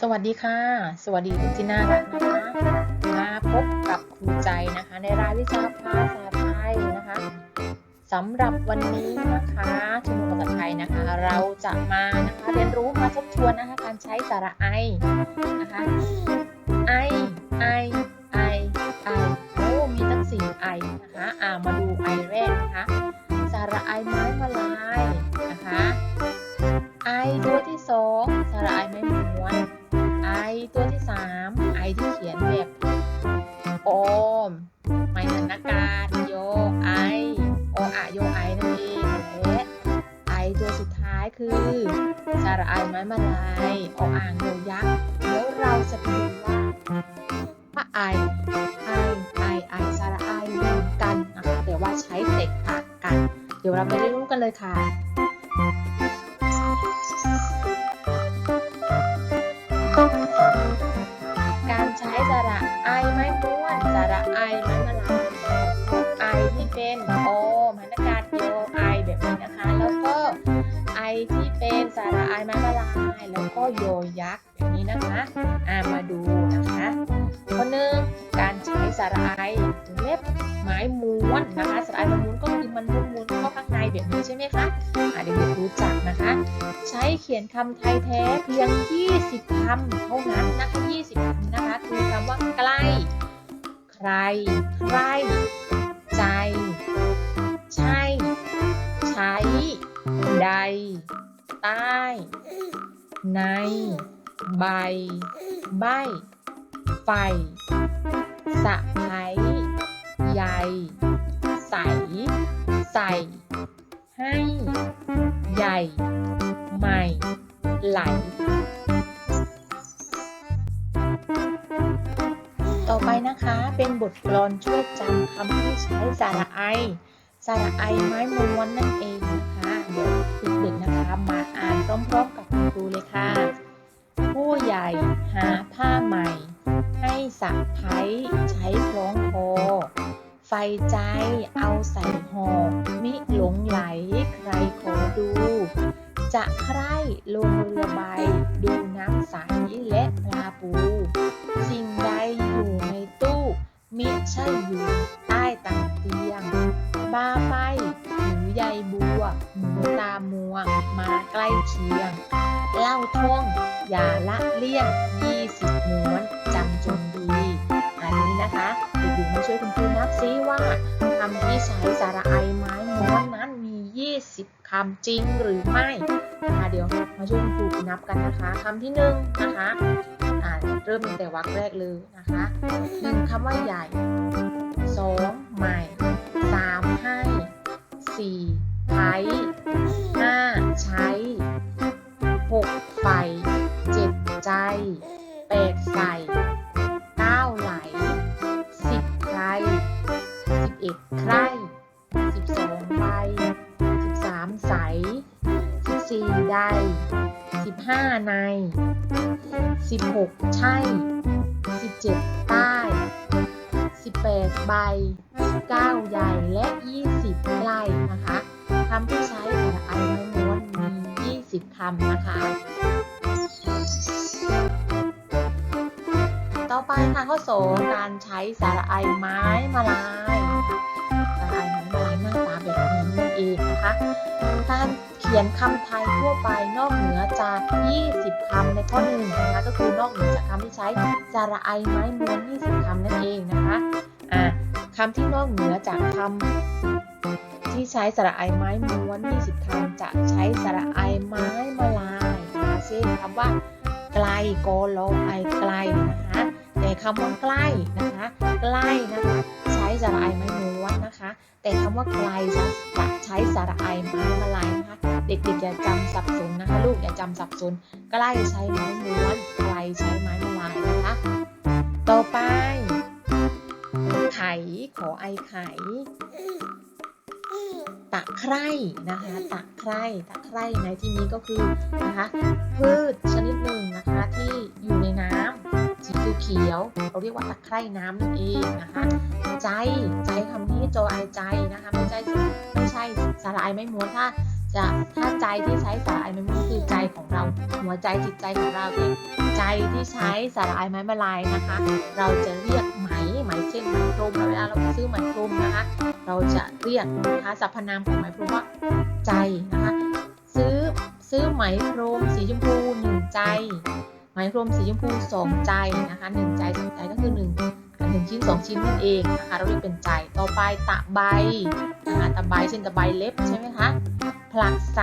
สวัสดีค่ะ สวัสดีทุกที่น่ารักนะคะมาพบกับครูใจนะคะ ในรายวิชาภาษาไทยนะคะสำหรับวันนี้นะคะชั่วโมงภาษาไทยนะคะ เราจะมานะคะเรียนรู้มาทบทวนนะคะการใช้สระไอนะคะไอไอไอไอโอ้มีตั้งสี่ไอนะคะอ่ามาดูไอแรกนะคะสระไอไม้มาลายนะคะไอตัวที่สองสระไอไม่ม้วน ไอตัวที่สามไอที่เขียนแบบโอมไม่หันอาการโยไอโออะโยไอนั่นเองและไอตัวสุดท้ายคือสระไอไม้มาลายออ่างโยยักษ์เดี๋ยวเราจะไปดูว่าว่าไอไอไอไอสระไอเหมือนกันนะคะแต่ว่าใช้แตกต่างกัน เดี๋ยวเราไปเรียนรู้กันเลยค่ะ สระไอเล็บไม้ม้วนนะคะสระไอไม้ม้วนก็คือมันม้วนๆเข้าข้างในแบบนี้ใช่ไหมคะอ่าเด็กๆรู้จักนะคะ ใช้เขียนคำไทยแท้เพียง 20คำเท่านั้นนะคะ20คำนะคะคือคำว่าใกล้ ใคร ใคร ใจ ใช่ ใช้ ใด ใต้ ใน ใบ ใบ ไฟ สะไพใยใส ใส่ ให้ ใหญ่ ใหม่ ไหล ต่อไปนะคะเป็นบทกลอนช่วยจำคำที่ใช้สระไอ สระไอไม้ม้วนนั่นเองนะคะเดี๋ยวเด็กๆนะคะมาอ่านพร้อมๆกับคุณครูเลยค่ะ ผู้ใหญ่หาผ้าใหม่ ให้สะพ้ยใช้คล้องคอ ไฟใจเอาใส่ห่อมิหลงไหลใครขอดู จะใครลงเรือใบ ดูน้ำใสและปลาปู สิ่งใดอยู่ในตู้มิใช่อยู่ใต้ตังเตียง บ้าไปถือใยบัวหมูตามัวมาใกล้เคียง เล่าท่องอย่าละเลี่ยงยี่สิบม้วน นนี้นะคะเด็กๆมาช่วยคุณครูนับซิว่าคำที่ใช้สระไอไม้ม้วนนั้นมี 20 คำจริงหรือไม่นะคะเดี๋ยวมาช่วยคุณครูนับกันนะคะคำที่หนึ่งนะคะอ่าเริ่มตั้งแต่วรรคแรกเลยนะคะหนึ่งคำว่าใหญ่สองใหม่สามให้สี่ไทยห้าใช้หกไฟเจ็ดใจแปดใส่ เอ็ดใคร่สิบสองใบสิบสามใสสิบสี่ได้สิบห้าในสิบหกใช่สิบเจ็ดใต้สิบแปดใบเก้าใหญ่และยี่สิบไล่นะคะคำที่ใช้สระไอไม้ม้วนมียี่สิบคำนะคะ ต่อไปค่ะข้อสองการใช้สาระไอไม้มาลายสาระไอไม้มาลายหน้าตาแบบนี้นั่นเองนะคะการเขียนคำไทยทั่วไปนอกเหนือจาก 20คำในข้อหนึ่งนะคะก็คือนอกเหนือจากคำที่ใช้สาระไอไม้ม้วน 20คำนั่นเองนะคะอะคำที่นอกเหนือจากคำที่ใช้สระไอไม้ม้วน 20 คำจะใช้สระไอไม้มาลายนะเช่นคำว่าไกลโกโลไอไกลนะคะ แต่คำว่าใกล้นะคะ ใกล้นะคะ ใช้สระไอไม้ม้วนนะคะ แต่คำว่าไกลจะจะใช้สระไอไม้มาลายนะคะ เด็กๆอย่าจำสับสนนะคะ ลูกอย่าจำสับสน ใกล้ใช้ไม้ม้วนไกลใช้ไม้มาลายนะคะ ต่อไปไขขอไอไขตะไคร่นะคะ ตะไคร่ตะไคร่ในที่นี้ก็คือนะคะพืชชนิดหนึ่ง ขียว เราเรียกว่าตะไคร่น้ำนั่นเองนะคะ ใจใจคำนี้จอไอใจนะคะไม่ใช่ไม่ใช่สาระไอไม่ม้วนถ้าจะถ้าใจที่ใช้สระไอไม้ม้วนคือใจของเราหัวใจจิตใจของเราแต่ใจที่ใช้สระไอไม้มาลายนะคะ เราจะเรียกไหมไหมเช่นไหมพรมเวลาเราไปซื้อไหมพรมนะคะ เราจะเรียกนะคะสรรพนามของไหมพรมว่าใจนะคะ ซื้อซื้อไหมพรมสีชมพูหนึ่งใจ ไหมพรมสีชมพูสองใจนะคะหนึ่งใจสองใจก็คือหนึ่งหนึ่งชิ้นสองชิ้นนั่นเองนะคะเราเรียกเป็นใจต่อไปตะใบนะคะตะใบเช่นตะใบเล็บใช่ไหมคะผลักใส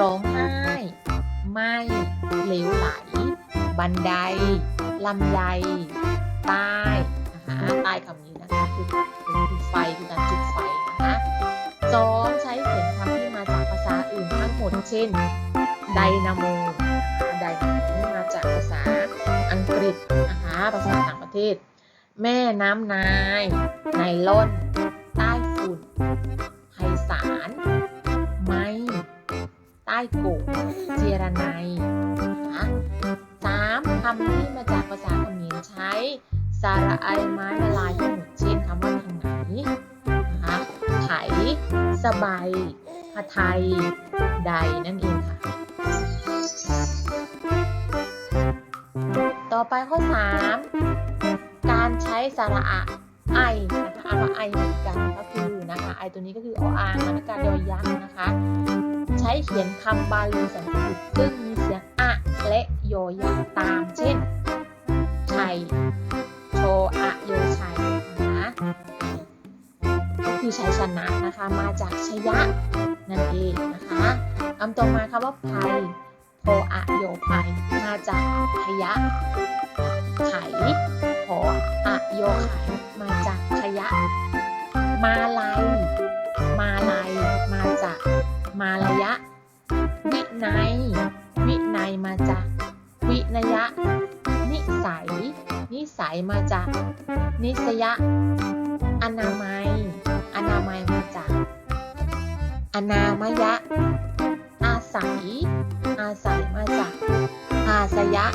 ร้องไห้ไหมเหลวไหล บันไดลำไยใต้นะคะใต้คำนี้นะคะคือคือไฟคือการจุดไฟนะคะสองใช้เขียนคำที่มาจากภาษาอื่น หมดเช่นไดนาโมไดนาโมมาจากภาษาอังกฤษนะคะภาษาต่างประเทศ แม่น้ำนายไนล่อนใต้ฝุ่นไพศาลไม้ใต้โกกเจรไนยนะคะสามคำที่มาจากภาษาเขมรใช้สาระไอไม้มาลายทั้หมดเช่นคำว่าทางไหนนะคะไถสบาย พไทยใดนั่นเองค่ะ ต่อไปข้อ 3 การใช้สระอะไอนะคะอาว่าไอเหมือนกันก็คือนะคะไอตัวนี้ก็คือออ่างมันการยอยักษ์นะคะ ใช้เขียนคำบาลีสันสกฤตซึ่งมีเสียงอะและยอยักษ์ตามเช่นชัยโชอะโยชัยนะคะก็คือชัยชนะนะคะมาจากชยะ นั่นเองนะคะคำต่อมาคำว่าภัยโพอะโยภัยมาจากพยะไขโพอะโยไขมาจากขยะ มาลายมาลายมาจากมาลายะ วินัย วินัยมาจากวินยะ นิสัย นิสัยมาจากนิสยะ มยะ อาศัย อาศัยมาจาก อาสยะ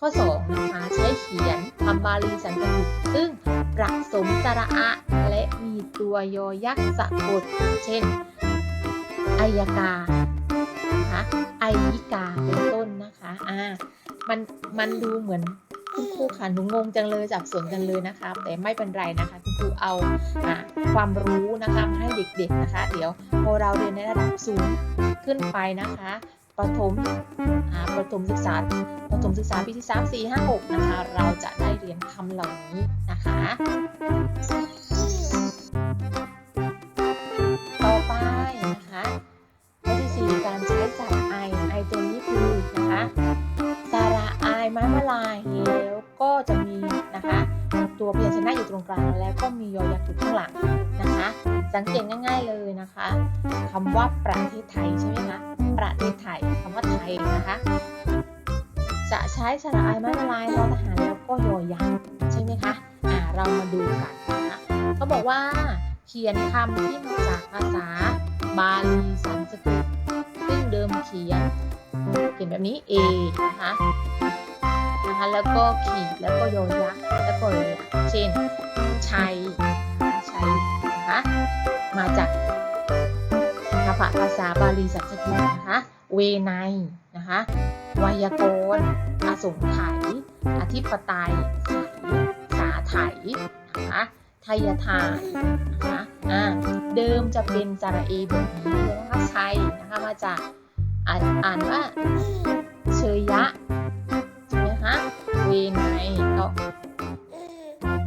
ข้อ2นะคะใช้เขียนคำบาลีสันสกฤตซึ่งประสมสระอะและมีตัวยอยักษ์สะกดเช่นอายกานะคะไอยิกาเป็นต้นนะคะ อ่า มัน มันดูเหมือน คุณครูค่ะหนูงงจังเลยจับสนกันเลยนะคะ แต่ไม่เป็นไรนะคะ คุณครูเอาความรู้นะคะมาให้เด็กๆนะคะ เดี๋ยวพอเราเรียนในระดับสูงขึ้นไปนะคะประถมประถมศึกษาประถมศึกษาปีที่ 3 4 5 6 นะคะ เราจะได้เรียนคำเหล่านี้นะคะ ต่อไปนะคะข้อที่ 4 การใช้สระไอไอตัวนี้ ไม้มะลายแล้วก็จะมีนะคะ ตัวพยัญชนะอยู่ตรงกลางแล้วก็มียอยักษ์อยู่ข้างหลังนะคะ สังเกตง่าย ๆเลยนะคะคำว่าประเทศไทยใช่ไหมคะประเทศไทยคำว่าไทยนะคะจะใช้สระไอไม้ละลายรอทหารแล้วก็ยอยักษ์ใช่ไหมคะอ่าเรามาดูกันนะคะเขาบอกว่าเขียนคำที่มาจากภาษาบาลีสันสกฤตซึ่งเดิมเขียนเขียนแบบนี้ A นะคะ นะคะแล้วก็ขีดแล้วก็โยยักษ์แล้วก็ยอยักษ์เช่นชัยชัยนะคะมาจากภาษาบาลีสันสกฤตนะคะเวไนนะคะไวยากรณ์อสงไขยอธิปไตยไขสาไถนะคะไทยทานนะคะอ่าเดิมจะเป็นสระเอแบบนี้เลยนะคะชัยนะคะมาจากอ่านว่าเชยยะ วไนก็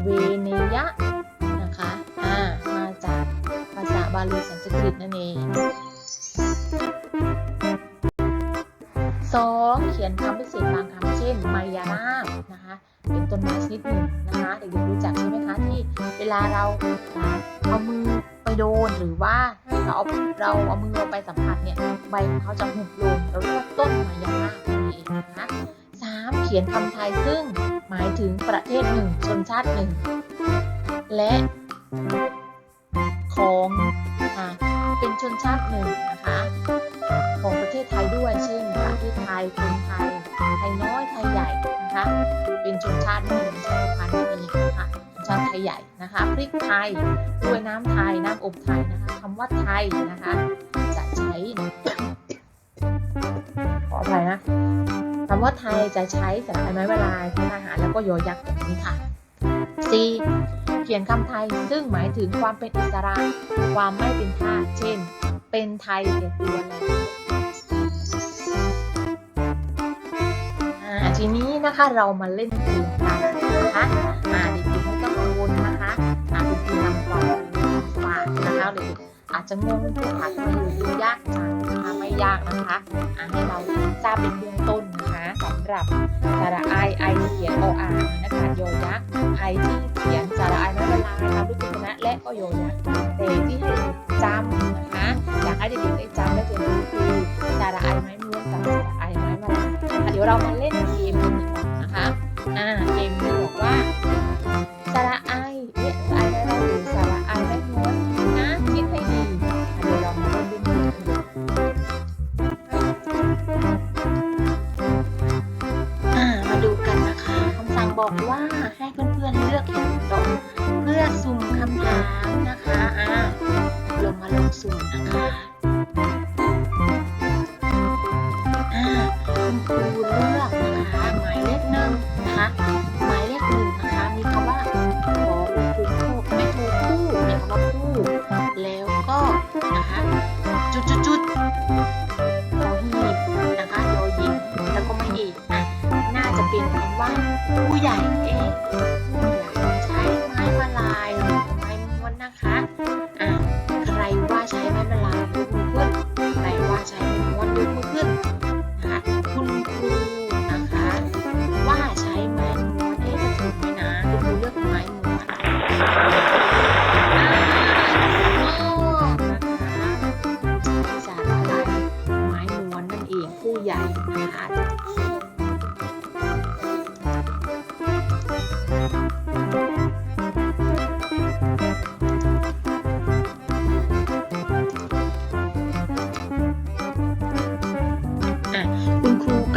เวเนยะนะคะอ่ามาจากภาษาบาลีสันสกฤตนั่นเองสองเขียนคำพิเศษบางคำเช่นไมยานาบนะคะ เป็นต้นไม้ชนิดหนึ่งนะคะเด็กๆรู้จักใช่ไหมคะที่เวลาเราเอามือไปโดนหรือว่าเราเอาเราเอามือไปสัมผัสเนี่ยใบของเขาจะหุบลงเราเรียกว่าต้นไมยานาบนั่นเองนะคะ ขียนคำไทยซึ่งหมายถึงประเทศหนึ่งชนชาติหนึ่ง และของอ่าเป็นชนชาติหนึ่งนะคะ ของประเทศไทยด้วยเช่นประเทศไทยคนไทยไทยน้อยไทยใหญ่นะคะ เป็นชนชาติหนึ่งชาติพันธุ์นั่นเองนะคะชนชาติไทยใหญ่นะคะพริกไทยด้วยน้ำไทยน้ำอบไทยนะคะคำว่าไทยนะคะ จะใช้ ขออภัยนะคำว่าไทยจะใช้สระไอไม้มาลายทหารแล้วก็โยยักษ์แบบนี้ค่ะ C เขียนคำไทยซึ่งหมายถึงความเป็นอิสระ ความไม่เป็นทาสเช่น เป็นไทยแต่ตัวแล้วอ่าทีนี้นะคะเรามาเล่นเกมกันนะคะอ่าเด็กๆไม่ต้องกังวลนะคะอาคุณครูนำความรู้มาฝากนะคะเด็กๆ อาจจะงงตัวอาจจะดูยากจังนะคะไม่ยากนะคะอ่าให้เราทราบเป็นเบื้องต้นนะคะสำหรับสระไอไอเขียนโออาร์นะคะโยยักษ์ไอที่เขียนสระไอไม่เป็นไรทำด้วยคุณชนะและก็โยยักษ์แต่ที่ให้จำนะคะอยากให้เด็กๆได้จำได้เป็นคือสระไอไม้ม้วนกับสระไอไม้มาลายอะเดี๋ยวเรามาเล่นเกมกันดีกว่านะคะอ่าเกมนี้บอกว่าสระไอ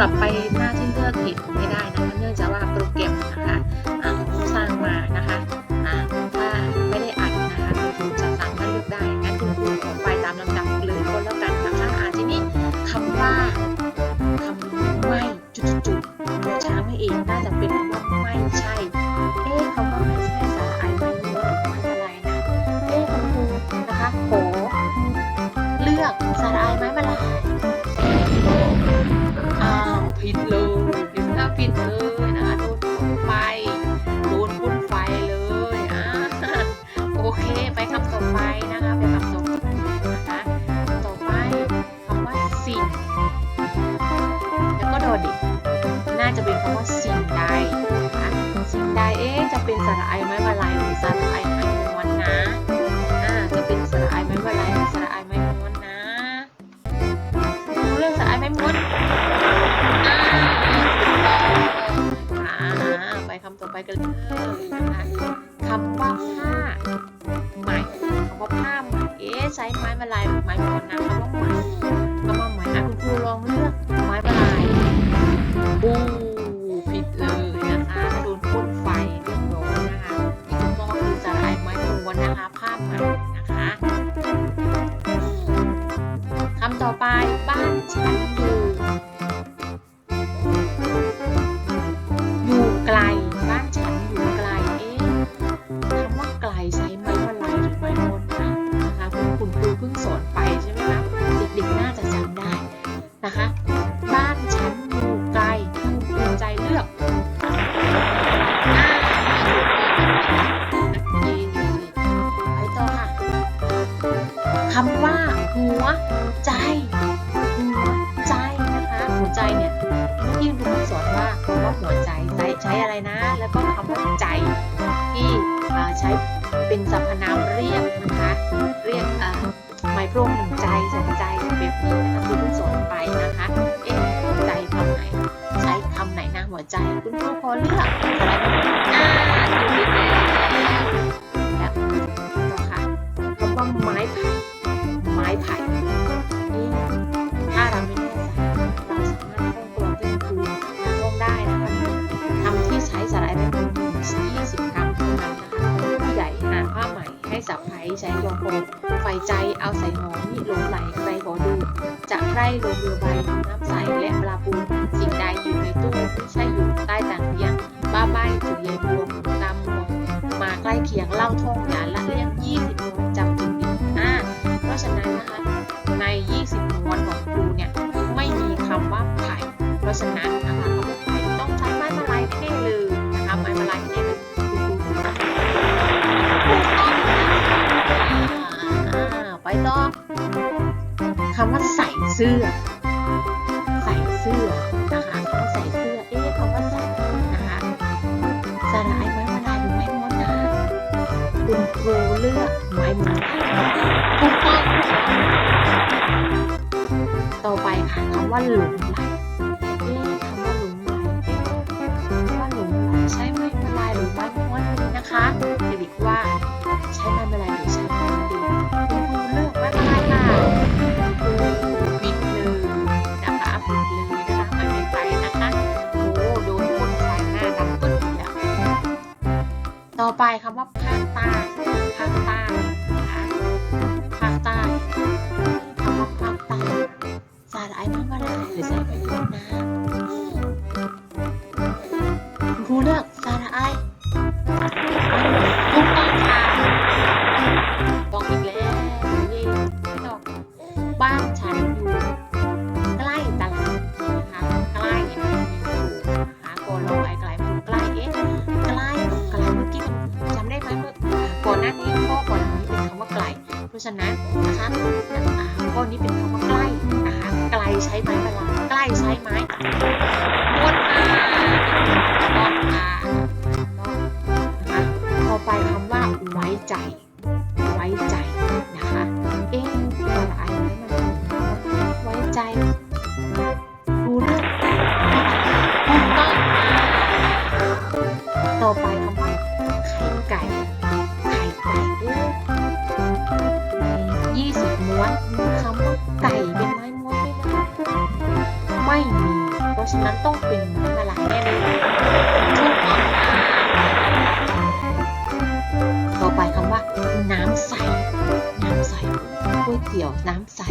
กลับไปหน้าที่เลือกผิดไม่ได้นะคะเนื่องจากว่าโปรแกรม สระไอไม้มาลายหรือสระไอไม้ม้วนนะ อ่า จะเป็นสระไอไม้มาลายหรือสระไอไม้ม้วนนะดูเรื่องสระไอไม้ม้วนอ่าอ่าไปคำต่อไปกันเลย วนนะคะภาพค่ะ ใจใช้ใช้อะไรนะ แล้วก็คำว่าใจที่ใช้เป็นสรรพนามเรียกนะคะ เรียกอ่าหมายพรมหนึ่งใจสองใจแบบนี้นะคะคุณสอนไปนะคะ เอ๊ะใจคำไหน ใช้คำไหนนะหัวใจ คุณครูขอเลือกอะไรอ่าถูกแล้วแล้วต่อค่ะคำว่าไม้ไผ่ ใหม่ให้สับไผ่ใช้ลองโปรไฟใจเอาใส่หอมนี่หลงไหลใครขอดูจะใคร่ลงเรือใบน้ำใสและปลาปูสิ่งใดอยู่ในตู้ไม่ใช่อยู่ใต้ต่างเตียง บ้าใบถือยายบวงตามมองมาใกล้เคียงเล่าท่องอย่าละเลี่ยง 20ม้วนจำจึงดีอ่าเพราะฉะนั้นนะคะใน 20ม้วนของครูเนี่ยไม่มีคำว่าไผ่เพราะฉะนั้นนะคะ ส่เสื้อ ใส่เสื้อนะคะคำว่าใส่เสื้อ เอ๊ะคำว่าใส่นะคะสระไอไม้มาลายหรือไม้ม้วนนะคุณครูเลือกไม้ม้วนถูกต้องค่ะต่อไปค่ะคำว่าหลงไหล ไปคำว่าภาคใต้ภาคใต้นะคะภาคใต้คำว่าภาคใต้สาระไอ้มามาลายหรือใส่ไปเยอ อไปคำว่าไข่ไก่ไข่ไก่เอ๊ะในยี่สิบม้วนมีคำว่าไก่เป็นไม้ม้วนไหมนะไม่มี เพราะฉะนั้นต้องเป็นไม้มาลายแน่เลยถูกต้องค่ะต่อไปคำว่า น้ำใส น้ำใสก๋วยเตี๋ยวน้ำใส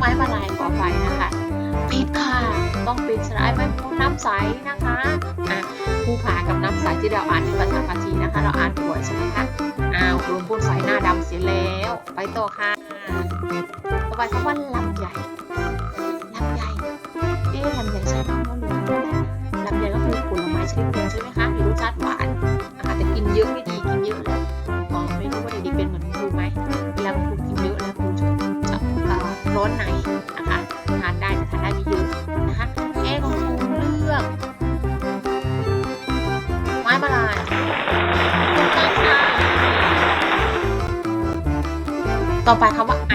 ไม้มาลายขอไปนะคะผิดค่ะต้องป็นสลายไม้ม้นน้ำใสนะคะอะภูผากับน้ำใสที่เราอ่านในภาษาภาษีนะคะ เราอ่านบ่อยใช่ไหมคะอ้าวโดนพ่นไฟหน้าดำเสียแล้ว ไปต่อค่ะต่อไปคำว่าลำใหญ่ลำใหญ่เอ๊ะลำใหญ่ใช่ไหมว่าหรือลำใหญ่ก็คือผลไม้ชนิดหนึ่งใช่ไหมคะมีรสชาติหวานนะคะแต่กินเยอะไม่ดี ร้อนในนะคะทานได้แต่ทานได้ไม่เยอะนะคะแอ๊ะของครูเลือก ไม้บาลายถูกต้องค่ะต่อไปคำว่าไอ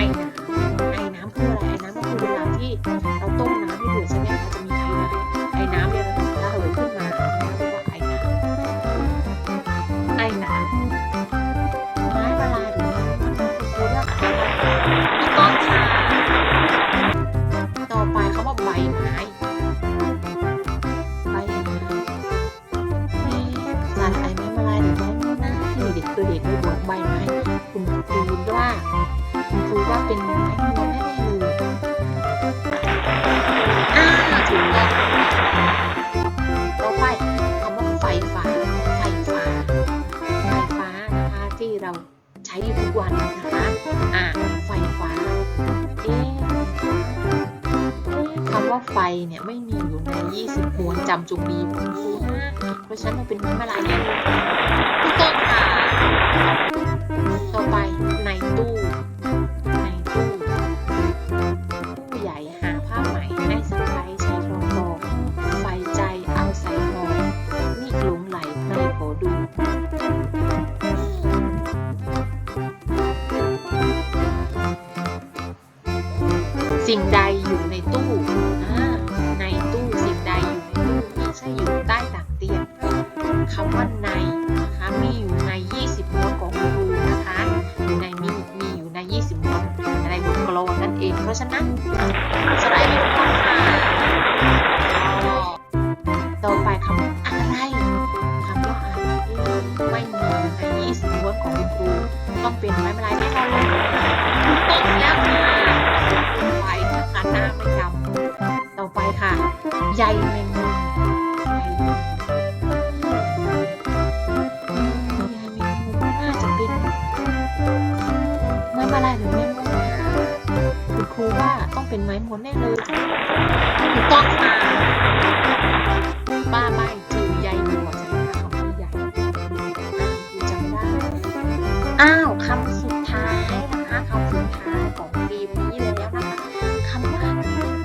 คำว่าไฟเนี่ยไม่มีอยู่ใน 20ม้วนจำจุงดีฟูนะเพราะฉะนั้นมันเป็นไม้มาลายแน่เลยถูกต้องค่ะ ต่อไปในตู้ ฉันนะสไลด์ไปดูค่ะต่อไปคำว่าอะไรคำว่าอะไรไม่มีในยี่สิบล้วนของครูต้องเป็นไม้ไม้แน่นอนเลยตกแล้วค่ไปนะคะหน้าไม่จำต่อไปค่ะใหญ่เม อ้าวคำสุดท้ายนะคะคำสุดท้ายของเกมนี้แล้วนะคะคำว่า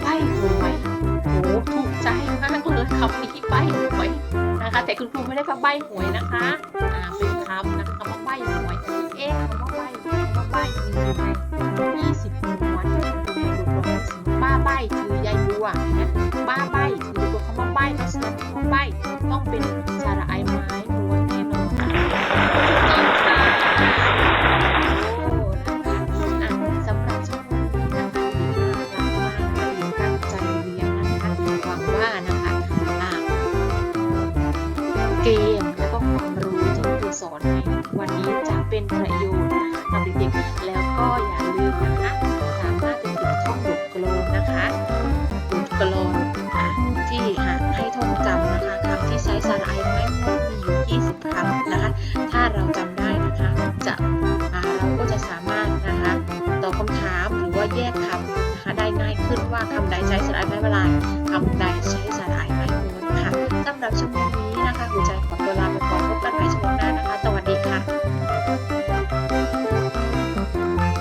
ใบหวยโอ้ถูกใจมากเลยคำนี้ใบหวยนะคะ แต่คุณครูไม่ได้คำใบหวยนะคะอ่าเป็นคำนะคะคำว่าใบหวยเอ๊ะคำว่าใบคำว่าใบมีไหมยี่สิบหน่วยคุณครูบอกว่าสิบ้าใบถือยายบัวนะบ้าใบถือตัวคำว่าใบเพราะฉะนั้นคำว่าใบต้องเป็น เกมและก็ความรู้ที่ครูสอนในวันนี้จะเป็นประโยชน์กับเด็กๆแล้วก็อย่าลืมนะคะสามารถติดต่อท่องบทกลอนนะคะบทกลอนอะที่หาให้ท่องจำนะคะคำที่ใช้สระไอไม้ม้วนมีอยู่20คำนะคะ ถ้าเราจำได้นะคะจะเราก็จะสามารถนะคะตอบคำถามหรือว่าแยกคำนะคะได้ง่ายขึ้นว่าคำใดใช้สระไอไม้มาลายคำ